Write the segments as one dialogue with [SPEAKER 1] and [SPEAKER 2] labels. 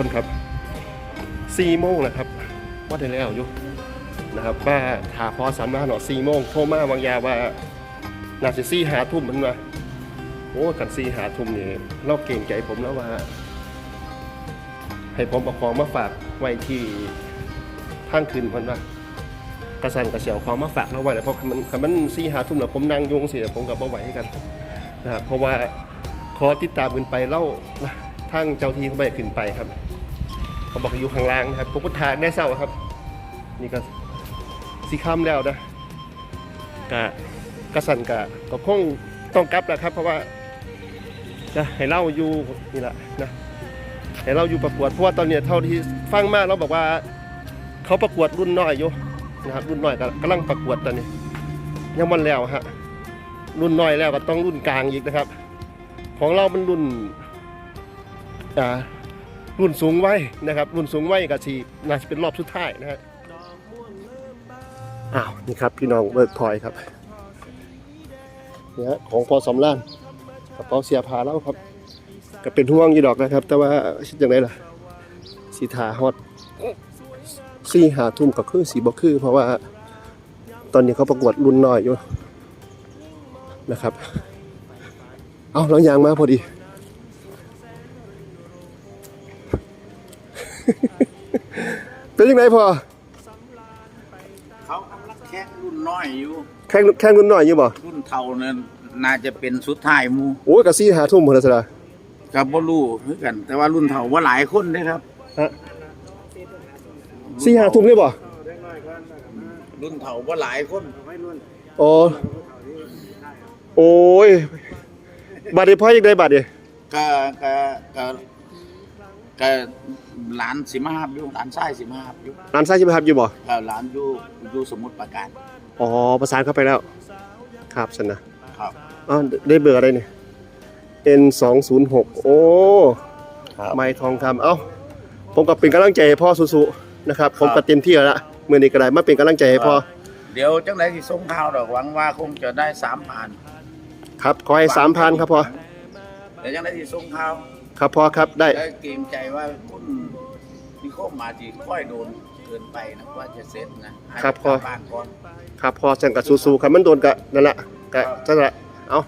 [SPEAKER 1] คนครับสี่โมงนะครับว่าได้แล้วอยู่นะครับว่าถาพอสามารถหนอสี่โมงโทรมาบางยาว่าน่าจะสี่หาทุ่มมันมาโอ้กันสี่หาทุ่มนี่เราเก่งใจผมแล้วว่า ให้ผมเอาของมาฝากไว้ที่ทางคืนพิ่นว่ากระสันกระเสียวของมมาฝากเราไว้แล้วเพราะมันมันสี่หาทุ่มแล้วผมนั่งยุงสิผมกับเบ่ไหวให้กันนะครับเพราะว่าขอติดตามขึ้นไปเล่าทางเจ้าที่เขาไม่ขึ้นไปครับ เขาบอกอยู่ข้างล่างนะครับผมก็ทางได้เศร้าครับ นี่ก็สีค่ำแล้วนะกะกระสันกะก็คงต้องกลับแหละครับ เพราะว่าจะให้เล่าอยู่นี่แหละนะให้เราอยู่ประกวดเพราะว่าตอนเนี้ยเท่าที่ฟังมาเราบอกว่า เขาประกวดรุ่นน้อยอยู่นะครับ รุ่นน้อยก็กำลังประกวดตอนนี้ ยังมันแล้วฮะรุ่นน้อยแล้วก็ต้องรุ่นกลางอีกนะครับ ของเรามันรุ่นอ่า รุ่นสูงไว้นะครับ รุ่นสูงไว้กับสีน่าจะเป็นรอบสุดท้ายนะฮะอ้าวนี่ครับพี่น้องเบิร์กพอยครับเนี่ยของพอสำรานกระเป๋าเสียพาแล้วครับ ก็เป็นห่วงอยู่ดอกนะครับ แต่ว่าชิดอย่างไรล่ะสีทาฮอตสี่หาทุ่มก็คือสีบ่คือ เพราะว่าตอนนี้เขาประกวดรุ่นน้อยอยู่นะครับ เอาหลังยางมาพอดี เป็นยังไงพอ
[SPEAKER 2] เขากำลังแข่งรุ่นน้อยอยู่
[SPEAKER 1] แข่งแข่งรุ่นน้อยอยู่บ่
[SPEAKER 2] รุ่นเท่านั้นน่าจะเป็นสุดท้ายหมู
[SPEAKER 1] โอ้ยกะซี่หาทุ่มพอแล้วสละ
[SPEAKER 2] กับบ่รู้คือกัน แต่ว่ารุ่นเท่าว่าหลายคนเด้ครับ
[SPEAKER 1] ฮะซี่หาทุ่มเลยบ่
[SPEAKER 2] รุ่นเท่าว่าหลายคน
[SPEAKER 1] โอ้โอ้ยบัตรเดพ่อยังได้บัตรเด
[SPEAKER 2] ก็ก็ก็ ก็หลานสิมาฮับอยู่หลานชายสิมาฮับอยู่
[SPEAKER 1] ร้านซ้ายจะไปทับอยู่บ่
[SPEAKER 2] ก็หลานอยู่อยู่สมุทรปราการ
[SPEAKER 1] อ๋อประสานเข้าไปแล้ว ครับสันนะครับอ๋อได้เบอร์อะไรเนี่ย N 2 0 6โอ้
[SPEAKER 2] ครับ
[SPEAKER 1] ไม้ทองคำเอ้าผมก็เป็นกำลังใจให้พ่อสู้ๆนะครับ ผมก็เต็มที่แล้วละมื่อนี้ก็ได้มาเป็นกำลังใจให้พ่อ
[SPEAKER 2] เดี๋ยวจังไดสิส่งข่าวดอกหวังว่าคงจะได้3ผ่าน
[SPEAKER 1] ครับขอให้สามพันครับพ่อ
[SPEAKER 2] เดี๋ยวจังไดสิส่งข่าว
[SPEAKER 1] ครับพ่อครับได้
[SPEAKER 2] แล้วเกรงใจว่าคุณนิโคมมาจีค่อยโดนเกินไปนะว่าจะเซ็ตนะครับ
[SPEAKER 1] พอ
[SPEAKER 2] บ้านก่อน
[SPEAKER 1] ครับพอจังกับสู้ๆครับมันโดนกะนั่นแหละกะนั่นแหละเอา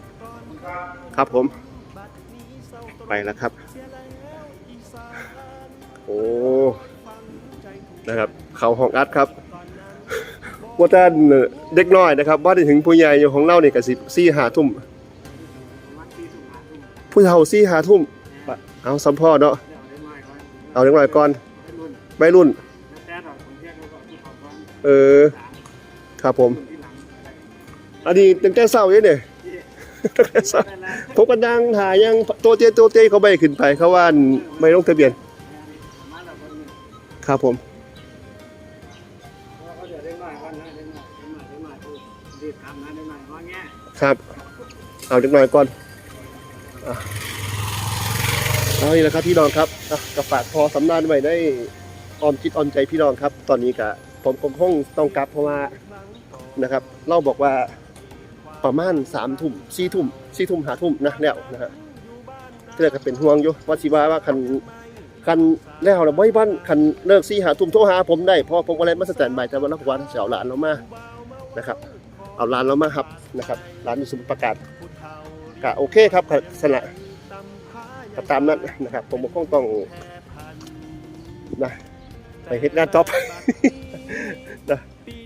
[SPEAKER 1] ครับผม ไปแล้วครับ โอ้นะครับ เขาห้องอัดครับว่าแต่เด็กน้อยนะครับว่าได้ถึงผู้ใหญ่อยู่ของเราเนี่ยกับสิซี่หาทุ่ม ผู้เฒ่าซี่หาทุ่ม เอาสัมพ่อเนาะเอาเด็กน้อยก่อนไม่รุ่น เออ ครับผม อันนี้ตั้งแต่เศร้าเลยเนี่ยผมก็นั่งหายังตัวเจตัวเจเขาไม่ขึ้นไปเขาว่าไม่ลงทะเบียน ครับผมครับ เอาเล็กน้อยก่อนอ นี่แหละครับพี่น้องครับอะฝากพอสำนานไว้ได้ออมคิดออมใจพี่น้องครับ ตอนนี้กะผมคงคงต้องกลับเพราะว่านะครับเล่าบอกว่าประมาณสามทุ่มสี่ทุ่มสี่ทุ่มหาทุ่มนะแล้วนะฮะก็เลยก็เป็นห่วงอยู่ว่าสิว่าว่าคันคันแล้วแล้วบ่บ้านคันเลิกสี่หาทุ่มโทรหาผมได้เพราะผมก็เลยมาสแตนบายแต่ว่านักวันเสียหลานเรามานะครับ เอาร้านเรามาครับนะครับร้านอยู่สมุทรปราการก็โอเคครับก็สนะ ก็ตามนั้นนะครับ ผมก็คงต้องนะไปเฮ็ดงานต่อไปนะ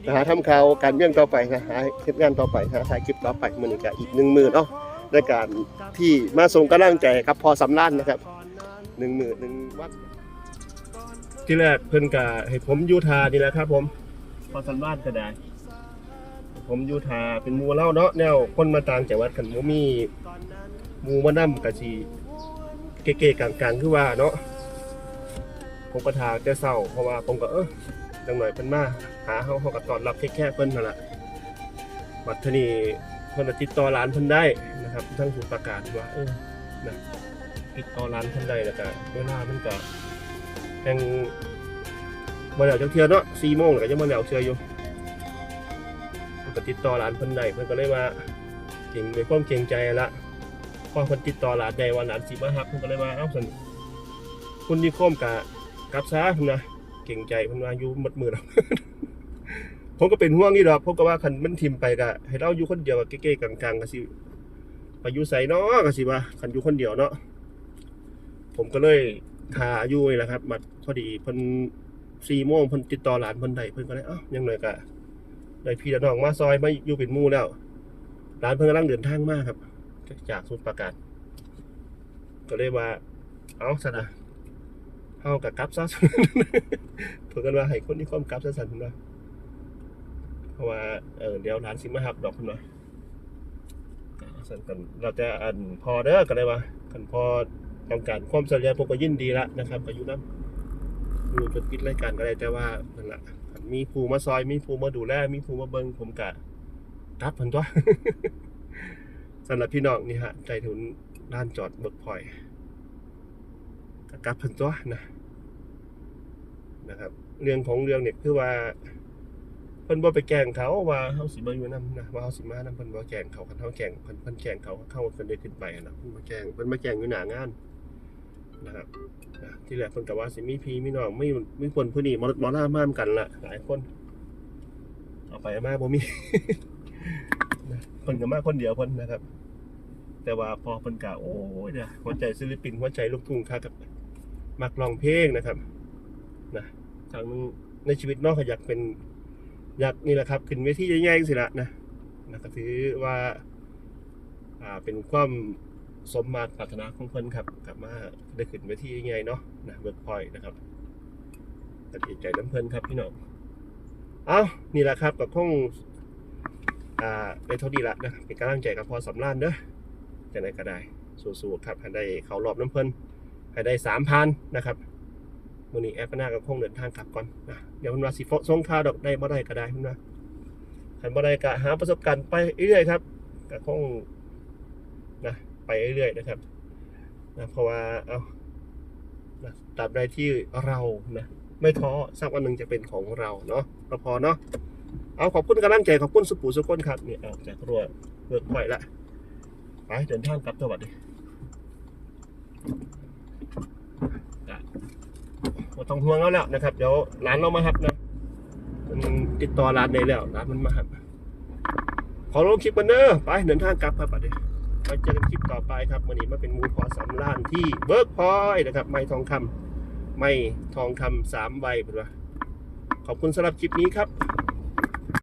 [SPEAKER 1] นะหาทำข่าวการเมืองต่อไปนะหาเฮ็ดงานต่อไปหาถ่ายคลิปต่อไปมันอีกก็อีกหนึ่งหมื่นเนาะในการที่มาส่งกำลังใจครับพอสำลันนะครับหนึ่งหมื่นหนึ่งวัดที่แรกเพิ่นกะให้ผมยูทานี่แหละครับผมพอสำลันก็ได้ ผมยูทาเป็นมูเล่าเนาะแนวคนมาต่างจังหวัดกันบ่มีมูมานํกะสิ เก๋ๆกลางๆคือว่าเนาะผมก็ทาแต่เช้าเพราะว่าผมก็เออจังหน่อยเพิ่นมาหาเฮาเฮาก็ตอนรับแค่ๆเพิ่นนั่นล่ะบัดทนี้เพิ่นติดต่อร้านเพิ่นได้นะครับ ทั้งผู้ประกาศว่าเออนะติดต่อร้านเพิ่นได้แล้วก็เวลามันก็แห่งบ่แล้วจักเทื่อเนาะ4โมงแล้วก็ยังบ่แล้วเทื่ออยู่เพิ่นก็ติดต่อร้านเพิ่นได้เพิ่นก็เลยว่าเก่งในความเก่งใจละ อเพิ่นติดต่อร้านได้ว่าร้านสิมาฮับเพิ่นก็เลยว่าเอ้าซั่นคุณนิคมกะกับซะเพิ่นนะเก่งใจเพิ่นว่าอยู่หมดมือแล้วผมก็เป็นห่วงนี่ดอกผมก็ว่าคันมันทิมไปก็ให้เราอยู่คนเดียวกเก๊ๆกังๆก็สิไปอยู่ไสเนาะก็สิว่าคันอยู่คนเดียวเนาะผมก็เลยทาอยู่นี่แหละครับมาพอดีเพิ่น4โมงเพิ่นติดต่อหลานเพิ่นได้เพิ่นก็เลยเอ้ายังหน่อยก็ได้พี่น้องมาซอยมาอยู่เป็นมู่แล้วหลานเพิ่นกำลังเดินทางมากครับ จากสมุทรปราการก็เลยว่า เอาซะนะเฮากับกับซะเพิ่นกันว่าให้คนที่ความกับซะสันพิ่นว่าเพราะว่าเออเดี๋ยวร้านสิมาหับดอกเพิ่นว่าอ่าสั่นกันเราจะอันพอเด้อก็ได้ว่ากันพอต้องการความสะดวกผมก็ยินดีละนะครับก็อยู่นํอยู่จนปิดรายการก็ได้แต่ว่านั่นแหละมีผู้มาซอยมีผู้มาดูแลมีผู้มาเบิงผมก็กลับเพิ่นตัว สำหรับพี่น้องนี่ฮะใจถึงด้านจอดเบิกพอยก็กลับเพิ่นตัวนะนะครับ เรื่องของเรื่องเนี่ยคือว่าเพิ่นบ่ไปแกงเขาว่าเฮาสิมาอยู่นํนะว่าเฮาสิมานํเพิ่นบ่แกงเขาคันเฮาแกงเพิ่นเพิ่นแกล้งเขาเขาเพิ่นได้ขึ้นไปนะเพิ่นมาแกงเพิ่นมาแกงอยู่หน้างานนะครับนะที่แรกเพิ่นก็ว่าสิมีพี่มีน้องมีมีคนผู้นี้หมอหมอลามากันละหลายคนเอาไปอามาบ่มี เพิ่นก็มาคนเดียวเพิ่นนะครับ แต่ว่าพอเพิ่นกะโอ้ยนี่ยหัวใจศิลปินหัวใจลูกทุ่งครับมักร้องเพลงนะครับนะทางหนึงในชีวิตนอกก็อยากเป็นอยากนี่แหละครับ ขึ้นเวทีใหญ่ๆสิละนะนะก็ถือว่าอ่าเป็นความสมมาตรปรารถนาของเพิ่นครับกลับมาได้ขึ้นเวทีใหญ่ๆเนาะนะเบิร์กพอยนะครับก็ดีใจน้ำเพิ่นครับพี่น้องเอานี่แหละครับก็คง อ่าได้เท่าดีละนะเป็นกำลังใจกับพอสำรานเด้อจะไหนก็ได้สู้ๆครับให้ได้เขารอบน้ำเพลินให้ได้สามพันนะครับวันนี้แอปหน้าก็คงเดินทางกลับก่อนนะเดี๋ยวมันว่าสิฟส่งข่าวดอกได้บ่ได้ก็ได้มันว่าคันบ่ได้ก็หาประสบการณ์ไปเรื่อยๆครับก็คงนะไปเรื่อยๆนะครับนะเพราะว่าเอานะตราบใดที่เรานะไม่ท้อสักวันหนึ่งจะเป็นของเราเนาะพอเนาะ เอาขอบคุณกำลังใจขอบคุณสุปูสุกคนครับนี่ออกจากรัวเบิกไหวละไปเดินทางกลับจังหวัดดิก็ต้องห่วงแล้วแล้วนะครับ เดี๋ยวร้านเรามาหับนะมันติดต่อร้านได้แล้วร้านมันมาหับขอลงคลิปกันเนอะไปเดินทางกลับครับบัดนี้ไปเจอกันคลิปต่อไปครับวันนี้มาเป็นมูขอสำล้านที่เบิร์กพอยนะครับ ไม่ทองคำไม่ทองคำสามใบเป็นว่าขอบคุณสำหรับคลิปนี้ครับ